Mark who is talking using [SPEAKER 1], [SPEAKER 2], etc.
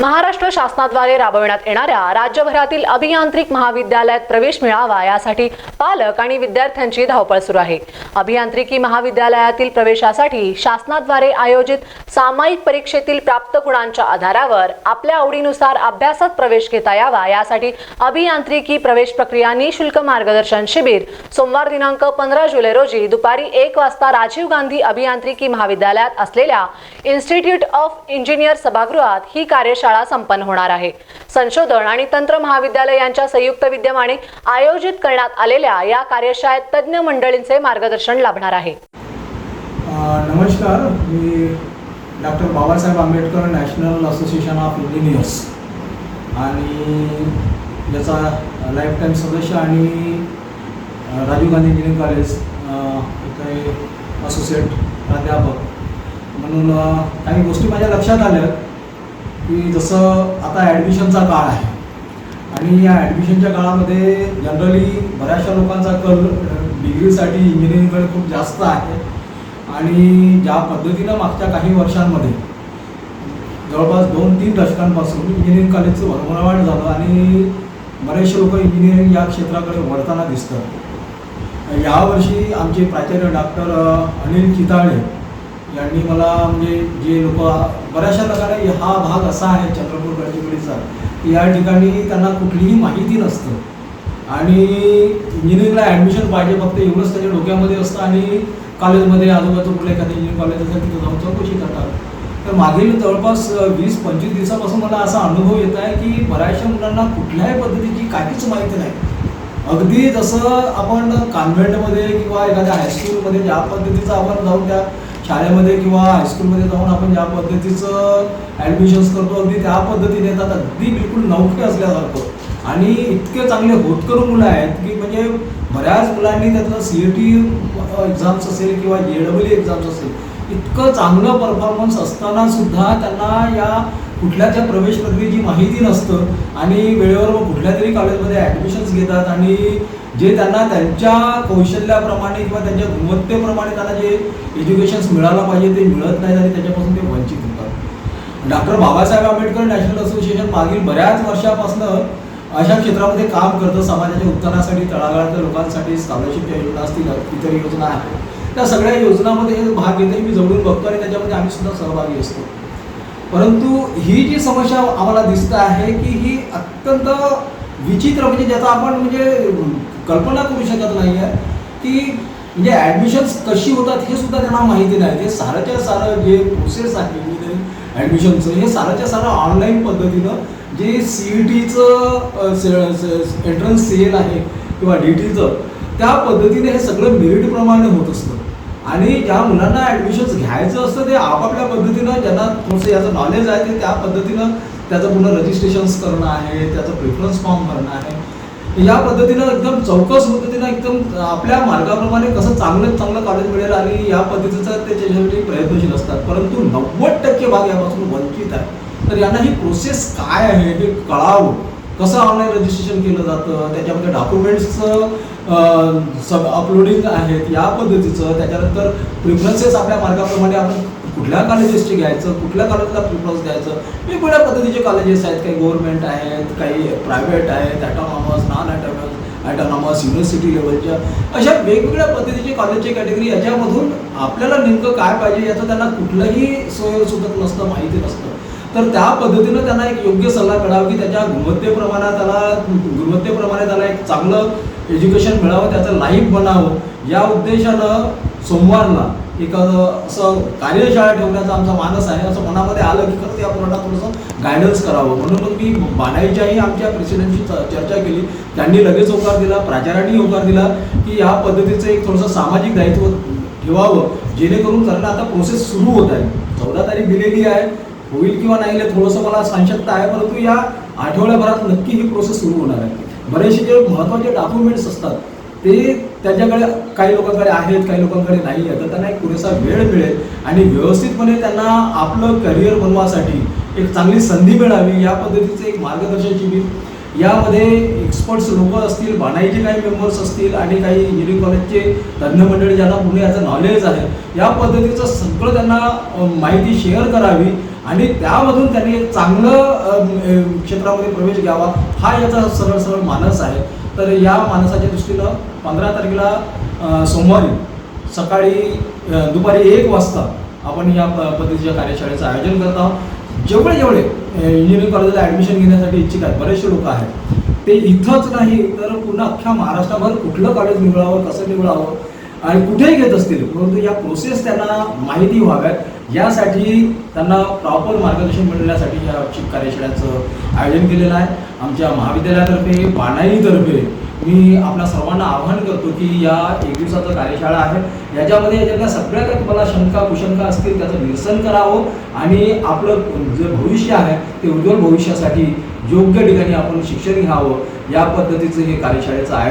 [SPEAKER 1] महाराष्ट्र शासनाद्वारे राबविण्यात येणाऱ्या राज्यभरातील अभियांत्रिक महाविद्यालयात प्रवेश मिळावा यासाठी पालक आणि विद्यार्थ्यांची धावपळ सुरू आहे. अभियांत्रिकी महाविद्यालयातील प्रवेशासाठी शासनाद्वारे आयोजित सामायिक परीक्षेतील प्राप्त गुणांच्या आधारावर आपल्या आवडीनुसार अभ्यासात प्रवेश घेता यावा यासाठी अभियांत्रिकी प्रवेश प्रक्रिया निशुल्क मार्गदर्शन शिबिर सोमवार दिनांक पंधरा जुलै रोजी दुपारी एक वाजता राजीव गांधी अभियांत्रिकी महाविद्यालयात असलेल्या इन्स्टिट्यूट ऑफ इंजिनियर सभागृहात ही कार्यशाळा संपन्न होणार आहे. संशोधन आणि तंत्र महाविद्यालय यांच्या संयुक्त विद्यमाने आयोजित करण्यात आलेल्या या कार्यशाळेत तज्ज्ञ मंडळींचे मार्गदर्शन लाभणार आहे.
[SPEAKER 2] नमस्कार. मी doctor Babasaheb Ambedkar National Association of Engineers. आणि याचा लाईफ टाईम सदस्य आणि राजीव गांधी इंजिनिअरिंग कॉलेज इथे असोसिएट प्राध्यापक. म्हणून काही गोष्टी माझ्या लक्षात आल्या. की जसं आता ॲडमिशनचा काळ आहे. आणि या ॲडमिशनच्या काळामध्ये जनरली बऱ्याचशा लोकांचा कल डिग्रीसाठी इंजिनिअरिंगकडे खूप जास्त आहे. आणि ज्या पद्धतीनं मागच्या काही वर्षांमध्ये जवळपास दोन तीन दशकांपासून इंजिनिअरिंग कॉलेजचं भरभरावाट झालं आणि बरेचसे लोक इंजिनिअरिंग या क्षेत्राकडे वळताना दिसतात. यावर्षी आमचे प्राचार्य डॉक्टर अनिल चिताळे त्यांनी मला म्हणजे जे लोक बऱ्याचशा प्रकारे हा भाग असा आहे चंद्रपूर गडचिरोलीचा की या ठिकाणी त्यांना कुठलीही माहिती नसतं. आणि इंजिनिअरिंगला ॲडमिशन पाहिजे फक्त एवढंच त्याच्या डोक्यामध्ये असतं आणि कॉलेजमध्ये आजूबाजू कुठलं एखादं इंजिनिअरिंग कॉलेज असेल तिथं जाऊन चौकशी करतात. तर मागील जवळपास वीस पंचवीस दिवसापासून मला असा अनुभव येत आहे की बऱ्याचशा मुलांना कुठल्याही पद्धतीची काहीच माहिती नाही. अगदी जसं आपण कॉन्व्हेंटमध्ये किंवा एखाद्या हायस्कूलमध्ये ज्या पद्धतीचं आपण जाऊन त्या शाळेमध्ये किंवा हायस्कूलमध्ये जाऊन आपण ज्या पद्धतीचं ॲडमिशन्स करतो अगदी त्या पद्धतीने येतात. अगदी बिलकुल नौखे असल्यासारखं. आणि इतके चांगले होतकरू मुलं आहेत की म्हणजे बऱ्याच मुलांनी त्यातलं सी ए टी एक्झाम्स असेल किंवा जे डबल एक्झाम्स असेल इतकं चांगलं परफॉर्मन्स असताना सुद्धा त्यांना या कुठल्या त्या प्रवेश प्रक्रियेची माहिती नसतं. आणि वेळेवर मग कुठल्या तरी कॉलेजमध्ये ॲडमिशन्स घेतात आणि जे त्यांना त्यांच्या कौशल्याप्रमाणे किंवा त्यांच्या गुणवत्तेप्रमाणे त्यांना जे एज्युकेशन्स मिळायला पाहिजे ते मिळत नाही आणि त्याच्यापासून ते वंचित होतात. Doctor Babasaheb Ambedkar National Association मागील बऱ्याच वर्षापासून अशा क्षेत्रामध्ये काम करतं. समाजाच्या उत्थानासाठी तळागाळातल्या लोकांसाठी स्कॉलरशिपच्या योजना असतील इतर योजना आहेत. त्या सगळ्या योजनामध्ये भाग घेते मी जवळून बघतो आणि त्याच्यामध्ये आम्ही सुद्धा सहभागी असतो. परंतु ही जी समस्या आम्हाला दिसत आहे की ही अत्यंत विचित्र म्हणजे ज्याचा आपण म्हणजे कल्पना करू शकत नाही आहे की म्हणजे ॲडमिशन्स कशी होतात हे सुद्धा त्यांना माहिती नाही. ते सारंच्या सारं जे प्रोसेस आहे इंजिनिअरिंग ॲडमिशनचं हे सारंच्या सारं ऑनलाईन पद्धतीनं जे सी ई टीचं एंट्रन्स सेल आहे किंवा डी टीचं त्या पद्धतीने हे सगळं मेरिटप्रमाणे होत असतं. आणि ज्या मुलांना ॲडमिशन्स घ्यायचं असतं ते आपापल्या पद्धतीनं ज्यांना थोडंसं याचं नॉलेज आहे ते त्या पद्धतीनं त्याचं पुन्हा रजिस्ट्रेशन्स करणं आहे त्याचं प्रिफरन्स फॉर्म भरणं आहे. या पद्धतीनं एकदम चौकस पद्धतीनं एकदम आपल्या मार्गाप्रमाणे कसं चांगलं चांगलं कॉलेज मिळेल आणि या पद्धतीचा ते त्याच्यासाठी प्रयत्नशील असतात. परंतु नव्वद टक्के भाग यापासून वंचित आहे तर यांना ही प्रोसेस काय आहे हे कळावं. कसं ऑनलाईन रजिस्ट्रेशन केलं जातं? त्याच्यामध्ये डॉक्युमेंट्सचं सब अपलोडिंग आहेत या पद्धतीचं. त्याच्यानंतर प्रिफरन्सेस आपल्या मार्गाप्रमाणे आपण कुठल्या कॉलेजेसचे घ्यायचं कुठल्या कॉलेजला प्रिफरन्स द्यायचं? वेगवेगळ्या पद्धतीचे कॉलेजेस आहेत. काही गव्हर्नमेंट आहेत काही प्रायव्हेट आहेत ॲटॉनॉमस नॉन ॲटॉनॉमस ॲटॉनॉमस युनिव्हर्सिटी लेवलच्या अशा वेगवेगळ्या पद्धतीचे कॉलेजची कॅटेगरी याच्यामधून आपल्याला नेमकं काय पाहिजे याचं त्यांना कुठलंही सोय सुचत नसतं माहिती नसतं. तर त्या पद्धतीनं त्यांना एक योग्य सल्ला मिळावा की त्याच्या गुणवत्तेप्रमाणे त्याला गुणवत्तेप्रमाणे त्याला एक चांगलं एज्युकेशन मिळावं त्याचं लाईफ बनावं. या उद्देशानं सोमवारला एखादं असं कार्यशाळा ठेवण्याचा आमचा मानस आहे असं मनामध्ये आलं की खरंच या मुलांना थोडंसं गायडन्स करावं. म्हणून मग मी बाणाईच्याही आमच्या प्रेसिडेंटशी चर्चा केली. त्यांनी लगेच होकार दिला प्राचार्यांनी होकार दिला की या पद्धतीचं एक थोडंसं सामाजिक दायित्व ठेवावं जेणेकरून कारण आता प्रोसेस सुरू होत आहे. चौदा तारीख दिलेली आहे. होईल किंवा नाही थोडंसं मला संशक्त आहे परंतु या आठवड्याभरात नक्की ही प्रोसेस सुरू होणार आहे. बरेचसे जे महत्त्वाचे डॉक्युमेंट्स असतात ते त्याच्याकडे काही लोकांकडे आहेत काही लोकांकडे नाही आहे तर त्यांना एक पुरेसा वेळ मिळेल आणि व्यवस्थितपणे त्यांना आपलं करिअर बनवासाठी एक चांगली संधी मिळावी या पद्धतीचं एक मार्गदर्शन शिबिर. यामध्ये एक्सपर्ट्स लोक असतील बाणाईचे काही मेंबर्स असतील आणि काही इंजिनिअरिंग कॉलेजचे तज्ज्ञ मंडळी ज्यांना पुणे याचं नॉलेज आहे या पद्धतीचं सगळं त्यांना माहिती शेअर करावी आणि त्यामधून त्यांनी एक चांगलं क्षेत्रामध्ये प्रवेश घ्यावा. हा याचा सरळ सरळ मानस आहे. तर या माणसाच्या दृष्टीनं पंधरा तारखेला सोमवारी सकाळी दुपारी एक वाजता आपण या प- पद्धतीच्या कार्यशाळेचं आयोजन करत आहोत. जेवढे जेवढे इंजिनिअरिंग कॉलेजला ॲडमिशन घेण्यासाठी इच्छिक आहेत बरेचसे लोक आहेत. ते इथंच नाही तर पुन्हा अख्ख्या महाराष्ट्राभर कुठलं कॉलेज निवडावं कसं निवडावं आणि कुठेही घेत असतील परंतु या प्रोसेस त्यांना माहिती व्हाव्यात. यासाठी त्यांना प्रॉपर मार्गदर्शन मिळण्यासाठी या शिक कार्यशाळेचं आयोजन केलेलं आहे. आमच्या महाविद्यालयातर्फे बाणाईतर्फे मी आपल्या सर्वांना आवाहन करतो की या एक दिवसाचं कार्यशाळा आहे. याच्यामध्ये याच्यातल्या सगळ्या काही तुम्हाला शंका कुशंका असतील त्याचं निरसन करावं आणि आपलं जे भविष्य आहे ते उज्ज्वल भविष्यासाठी योग्य ठिकाणी आपण शिक्षण घ्यावं या पद्धतीचं हे कार्यशाळेचं आहे